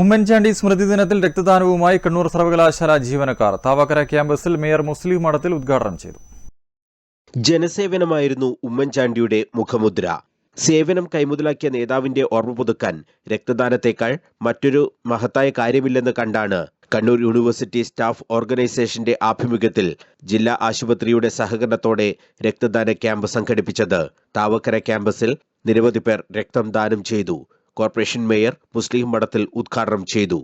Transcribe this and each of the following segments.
ഉമ്മൻചാണ്ടി സ്മൃതി ദിനത്തിൽ രക്തദാനവുമായി കണ്ണൂർ സർവകലാശാല ജീവനക്കാർ താവക്കര ക്യാമ്പസിൽ മേയർ മുസ്ലിം മഠത്തിൽ ഉദ്ഘാടനം ചെയ്തു. ജനസേവനമായിരുന്നു ഉമ്മൻചാണ്ടിയുടെ മുഖമുദ്ര. സേവനം കൈമുതലാക്കിയ നേതാവിന്റെ ഓർമ്മ പുതുക്കാൻ രക്തദാനത്തേക്കാൾ മറ്റൊരു മഹത്തായ കാര്യമില്ലെന്ന് കണ്ടാണ് കണ്ണൂർ യൂണിവേഴ്സിറ്റി സ്റ്റാഫ് ഓർഗനൈസേഷന്റെ ആഭിമുഖ്യത്തിൽ ജില്ലാ ആശുപത്രിയുടെ സഹകരണത്തോടെ രക്തദാന ക്യാമ്പ് സംഘടിപ്പിച്ചത്. താവക്കര ക്യാമ്പസിൽ നിരവധി പേർ രക്തം ദാനം ചെയ്തു. കോർപ്പറേഷൻ മേയർ മുസ്ലിം മഠത്തിൽ ഉദ്ഘാടനം ചെയ്തു.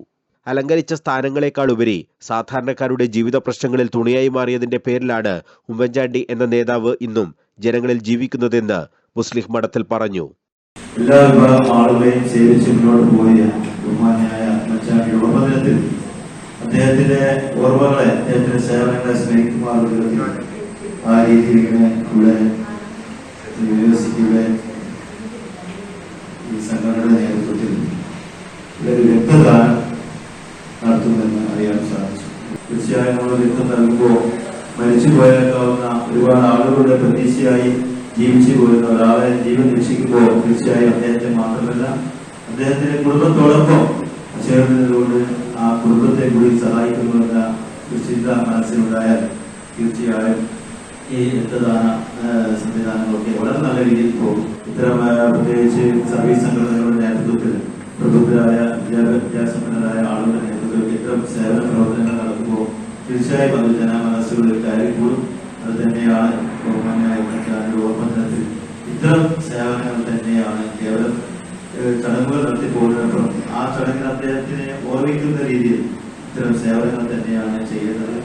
അലങ്കരിച്ച സ്ഥാനങ്ങളെക്കാൾ ഉപരി സാധാരണക്കാരുടെ ജീവിത പ്രശ്നങ്ങളിൽ തുണിയായി മാറിയതിന്റെ പേരിലാണ് ഉമ്മൻചാണ്ടി എന്ന നേതാവ് ഇന്നും ജനങ്ങളിൽ ജീവിക്കുന്നതെന്ന് മുസ്ലിം മഠത്തിൽ പറഞ്ഞു. എല്ലാ ഓർമ്മദിനത്തിൽ അദ്ദേഹത്തിന്റെ ഓർമ്മകളെ അദ്ദേഹത്തിന്റെ സേവനങ്ങളെ സ്നേഹിക്കുമാർ ആ രീതിയിൽ ഇങ്ങനെ ഇവിടെ യൂണിവേഴ്സിറ്റിയുടെ ഈ സംഘടനയുടെ നേതൃത്വത്തിൽ ഇവിടെ ഒരു രക്തദാനം നടത്തുമെന്ന് അറിയാൻ സാധിച്ചു തീർച്ചയായും രക്തം നൽകുമ്പോൾ മരിച്ചു പോയേക്കാവുന്ന ഒരുപാട് ആളുകളുടെ പ്രതീക്ഷയായി ജീവിച്ചു പോരുന്ന ഒരാളെ ജീവൻ രക്ഷിക്കുമ്പോൾ തീർച്ചയായും അദ്ദേഹത്തെ മാത്രമല്ല അദ്ദേഹത്തിന്റെ കുടുംബത്തോടൊപ്പം ചേർന്നതുകൊണ്ട് ആ കുടുംബത്തെ കൂടി സഹായിക്കുന്നുവെന്ന ഒരു ചിന്ത മനസ്സിലുണ്ടായാൽ തീർച്ചയായും ഈ രക്തദാന സംവിധാനങ്ങളൊക്കെ വളരെ നല്ല രീതിയിൽ പോകും. ഇത്തരം പ്രത്യേകിച്ച് സർവീസ് സംഘടനകളുടെ നേതൃത്വത്തിൽ പ്രബുദ്ധരായ വിദ്യാഭ്യാസ വിദ്യാസമ്പന്നരായ ആളുകളുടെ നേതൃത്വത്തിൽ ഇത്തരം സേവന പ്രവർത്തനങ്ങൾ നടക്കുമ്പോൾ തീർച്ചയായും അത് ജനമനസ്സുകളിൽ കാര്യക്കൂടും അത് തന്നെയാണ് ബഹുമാനായ ഉമ്മൻചാണ്ടിയുടെ ഇത്തരം സേവനങ്ങൾ തന്നെയാണ് കേവലം ചടങ്ങുകൾ നടത്തി പോകുന്നതിനപ്പുറം ആ ചടങ്ങിൽ അദ്ദേഹത്തിനെ ഓർമ്മിക്കുന്ന രീതിയിൽ ഇത്തരം സേവനങ്ങൾ തന്നെയാണ് ചെയ്യുന്നത്.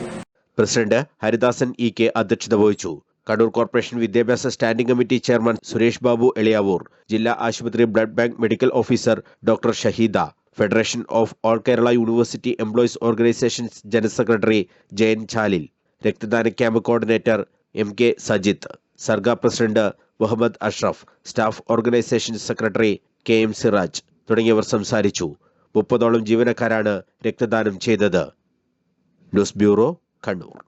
പ്രസിഡന്റ് ഹരിദാസൻ ഇ കെ അധ്യക്ഷത വഹിച്ചു. കണ്ണൂർ കോർപ്പറേഷൻ വിദ്യാഭ്യാസ standing committee chairman Suresh Babu Elayavoor ജില്ലാ ആശുപത്രി blood bank medical officer doctor Shaheeda federation of all Kerala university employees organisations general secretary Jayan Chalil രക്തദാന camp coordinator M K Sajith Sarga president Muhammad Ashraf staff organisation secretary K M Siraj തുടങ്ങിയവർ സംസാരിച്ചു. മുപ്പതോളം ജീവനക്കാരാണ് രക്തദാനം ചെയ്തത്. News bureau Kannur.